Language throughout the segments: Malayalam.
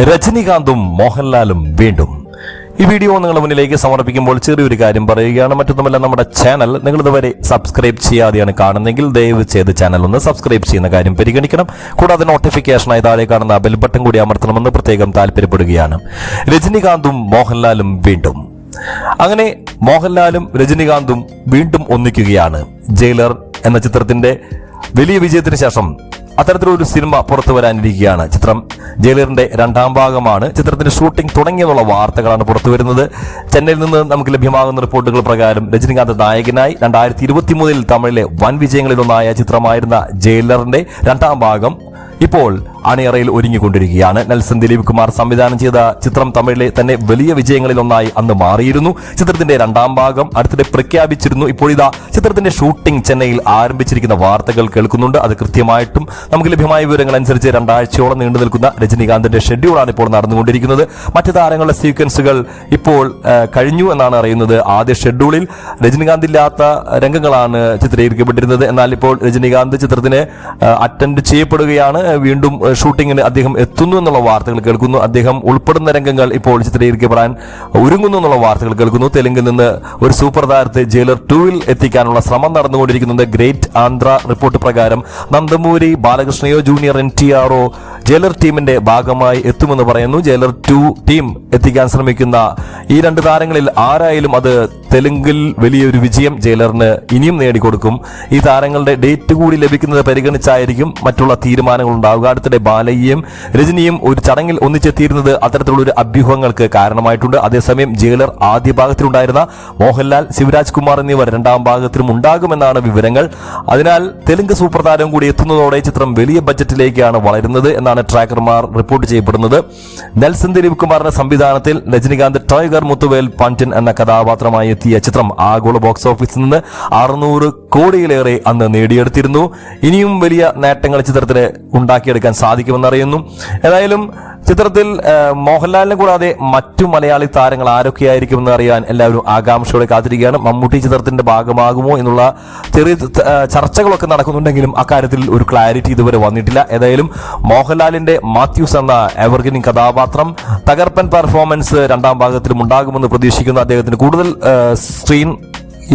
രജനികാന്തും മോഹൻലാലും വീണ്ടും. ഈ വീഡിയോ നിങ്ങളുടെ മുന്നിലേക്ക് സമർപ്പിക്കുമ്പോൾ ചെറിയൊരു കാര്യം പറയുകയാണ്. മറ്റൊന്നുമല്ല നമ്മുടെ ചാനൽ നിങ്ങൾ ഇതുവരെ സബ്സ്ക്രൈബ് ചെയ്യാതെയാണ് കാണുന്നതെങ്കിൽ ദയവ് ചെയ്ത് ചാനൽ ഒന്ന് സബ്സ്ക്രൈബ് ചെയ്യുന്ന കാര്യം പരിഗണിക്കണം. കൂടാതെ നോട്ടിഫിക്കേഷനായി താഴെ കാണുന്ന ബെൽ ബട്ടൺ കൂടി അമർത്തണമെന്ന് പ്രത്യേകം താല്പര്യപ്പെടുകയാണ്. രജനികാന്തും മോഹൻലാലും വീണ്ടും. അങ്ങനെ മോഹൻലാലും രജനികാന്തും വീണ്ടും ഒന്നിക്കുകയാണ്. ജയിലർ എന്ന ചിത്രത്തിന്റെ വലിയ വിജയത്തിന് ശേഷം അത്തരത്തിലൊരു സിനിമ പുറത്തു വരാനിരിക്കുകയാണ്. ചിത്രം ജയിലറിന്റെ രണ്ടാം ഭാഗമാണ്. ചിത്രത്തിന്റെ ഷൂട്ടിംഗ് തുടങ്ങിയുള്ള വാർത്തകളാണ് പുറത്തു വരുന്നത്. ചെന്നൈയിൽ നിന്ന് നമുക്ക് ലഭ്യമാകുന്ന റിപ്പോർട്ടുകൾ പ്രകാരം രജനികാന്ത് നായകനായി രണ്ടായിരത്തി ഇരുപത്തി മൂന്നിൽ തമിഴിലെ വൻ വിജയങ്ങളിലൊന്നായ ചിത്രമായിരുന്ന ജയിലറിന്റെ രണ്ടാം ഭാഗം ഇപ്പോൾ അണിയറയിൽ ഒരുങ്ങിക്കൊണ്ടിരിക്കുകയാണ്. നെൽസൺ ദിലീപ് കുമാർ സംവിധാനം ചെയ്ത ചിത്രം തമിഴിലെ തന്നെ വലിയ വിജയങ്ങളിൽ ഒന്നായി അന്ന് മാറിയിരുന്നു. ചിത്രത്തിന്റെ രണ്ടാം ഭാഗം അടുത്തിടെ പ്രഖ്യാപിച്ചിരുന്നു. ഇപ്പോഴിതാ ചിത്രത്തിന്റെ ഷൂട്ടിംഗ് ചെന്നൈയിൽ ആരംഭിച്ചിരിക്കുന്ന വാർത്തകൾ കേൾക്കുന്നുണ്ട്. അത് കൃത്യമായിട്ടും നമുക്ക് ലഭ്യമായ വിവരങ്ങൾ അനുസരിച്ച് രണ്ടാഴ്ചയോളം നീണ്ടു നിൽക്കുന്ന രജനീകാന്തിന്റെ ഷെഡ്യൂളാണ് ഇപ്പോൾ നടന്നുകൊണ്ടിരിക്കുന്നത്. മറ്റു താരങ്ങളുടെ സീക്വൻസുകൾ ഇപ്പോൾ കഴിഞ്ഞു എന്നാണ് അറിയുന്നത്. ആദ്യ ഷെഡ്യൂളിൽ രജനീകാന്ത് ഇല്ലാത്ത രംഗങ്ങളാണ് ചിത്രീകരിക്കപ്പെട്ടിരുന്നത് എന്നാൽ ഇപ്പോൾ രജനീകാന്ത് ചിത്രത്തിന് അറ്റൻഡ് ചെയ്യപ്പെടുകയാണ്. വീണ്ടും ഷൂട്ടിങ്ങിന് അദ്ദേഹം എത്തുന്നു എന്നുള്ള വാർത്തകൾ കേൾക്കുന്നു. അദ്ദേഹം ഉൾപ്പെടുന്ന രംഗങ്ങൾ ഇപ്പോൾ ചിത്രീകരിക്കപ്പെടാൻ ഒരുങ്ങുന്നു എന്നുള്ള വാർത്തകൾ കേൾക്കുന്നു. തെലുങ്കിൽ നിന്ന് ഒരു സൂപ്പർ താരത്തെ ജയിലർ ടൂവിൽ എത്തിക്കാനുള്ള ശ്രമം നടന്നുകൊണ്ടിരിക്കുന്നത് ഗ്രേറ്റ് ആന്ധ്ര റിപ്പോർട്ട് പ്രകാരം. നന്ദമൂരി ബാലകൃഷ്ണയോ ജൂനിയർ എൻ ടി ആറോ ജയിലർ ടീമിന്റെ ഭാഗമായി എത്തുമെന്ന് പറയുന്നു. ജയിലർ ടു ടീം എത്തിക്കാൻ ശ്രമിക്കുന്ന ഈ രണ്ട് താരങ്ങളിൽ ആരായാലും അത് തെലുങ്കിൽ വലിയൊരു വിജയം ജയിലറിന് ഇനിയും നേടിക്കൊടുക്കും. ഈ താരങ്ങളുടെ ഡേറ്റ് കൂടി ലഭിക്കുന്നത് പരിഗണിച്ചായിരിക്കും മറ്റുള്ള തീരുമാനങ്ങൾ ഉണ്ടാവുക അടുത്തിടെ ബാലയ്യയും രജനിയും ഒരു ചടങ്ങിൽ ഒന്നിച്ചെത്തിയിരുന്നത് അത്തരത്തിലുള്ള ഒരു അഭ്യൂഹങ്ങൾക്ക് കാരണമായിട്ടുണ്ട്. അതേസമയം ജയിലർ ആദ്യ ഭാഗത്തിലുണ്ടായിരുന്ന മോഹൻലാൽ ശിവരാജ് കുമാർ എന്നിവർ രണ്ടാം ഭാഗത്തിലും ഉണ്ടാകുമെന്നാണ് വിവരങ്ങൾ. അതിനാൽ തെലുങ്ക് സൂപ്പർ താരം കൂടി എത്തുന്നതോടെ ചിത്രം വലിയ ബജറ്റിലേക്കാണ് വളരുന്നത് എന്നാണ് ട്രാക്കർമാർ റിപ്പോർട്ട് ചെയ്യപ്പെടുന്നത്. നെൽസൺ ദിലീപ് കുമാറിന്റെ സംവിധാനത്തിൽ രജനികാന്ത് ടൈഗർ മുത്തുവേൽ പഞ്ചൻ എന്ന കഥാപാത്രമായി എത്തിയ ചിത്രം ആഗോള ബോക്സ് ഓഫീസിൽ നിന്ന് അറുന്നൂറ് കോടിയിലേറെ അന്ന് നേടിയെടുത്തിരുന്നു. ഇനിയും വലിയ നേട്ടങ്ങൾ ചിത്രത്തിന് ഉണ്ടാക്കിയെടുക്കാൻ സാധിക്കുമെന്ന് അറിയുന്നു ഏതായാലും ചിത്രത്തിൽ മോഹൻലാലിനെ കൂടാതെ മറ്റു മലയാളി താരങ്ങൾ ആരൊക്കെയായിരിക്കുമെന്ന് അറിയാൻ എല്ലാവരും ആകാംക്ഷയോടെ കാത്തിരിക്കുകയാണ്. മമ്മൂട്ടി ചിത്രത്തിന്റെ ഭാഗമാകുമോ എന്നുള്ള ചെറിയ ചർച്ചകളൊക്കെ നടക്കുന്നുണ്ടെങ്കിലും അക്കാര്യത്തിൽ ഒരു ക്ലാരിറ്റി ഇതുവരെ വന്നിട്ടില്ല. ഏതായാലും മോഹൻലാലിന്റെ മാത്യൂസ് എന്ന എവർഗ്രീൻ കഥാപാത്രം തകർപ്പൻ പെർഫോമൻസ് രണ്ടാം ഭാഗത്തിലും ഉണ്ടാകുമെന്ന് പ്രതീക്ഷിക്കുന്ന അദ്ദേഹത്തിന് കൂടുതൽ സ്ക്രീൻ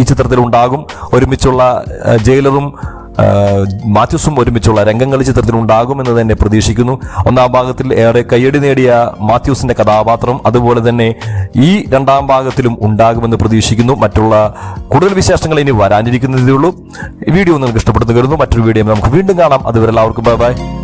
ഈ ചിത്രത്തിൽ ഉണ്ടാകും. ഒരുമിച്ചുള്ള ജയിലറും മാത്യൂസും ഒരുമിച്ചുള്ള രംഗങ്ങൾ ചിത്രത്തിൽ ഉണ്ടാകുമെന്ന് തന്നെ പ്രതീക്ഷിക്കുന്നു. ഒന്നാം ഭാഗത്തിൽ ഏറെ കയ്യടി നേടിയ മാത്യൂസിന്റെ കഥാപാത്രം അതുപോലെ തന്നെ ഈ രണ്ടാം ഭാഗത്തിലും ഉണ്ടാകുമെന്ന് പ്രതീക്ഷിക്കുന്നു. മറ്റുള്ള കൂടുതൽ വിശേഷങ്ങൾ ഇനി വരാനിരിക്കുന്നതേ ഉള്ളൂ. വീഡിയോ നിങ്ങൾക്ക് ഇഷ്ടപ്പെടുന്നു കരുതുന്നു. മറ്റൊരു വീഡിയോ നമുക്ക് വീണ്ടും കാണാം. അതുവരെ എല്ലാവർക്കും ബൈ ബൈ.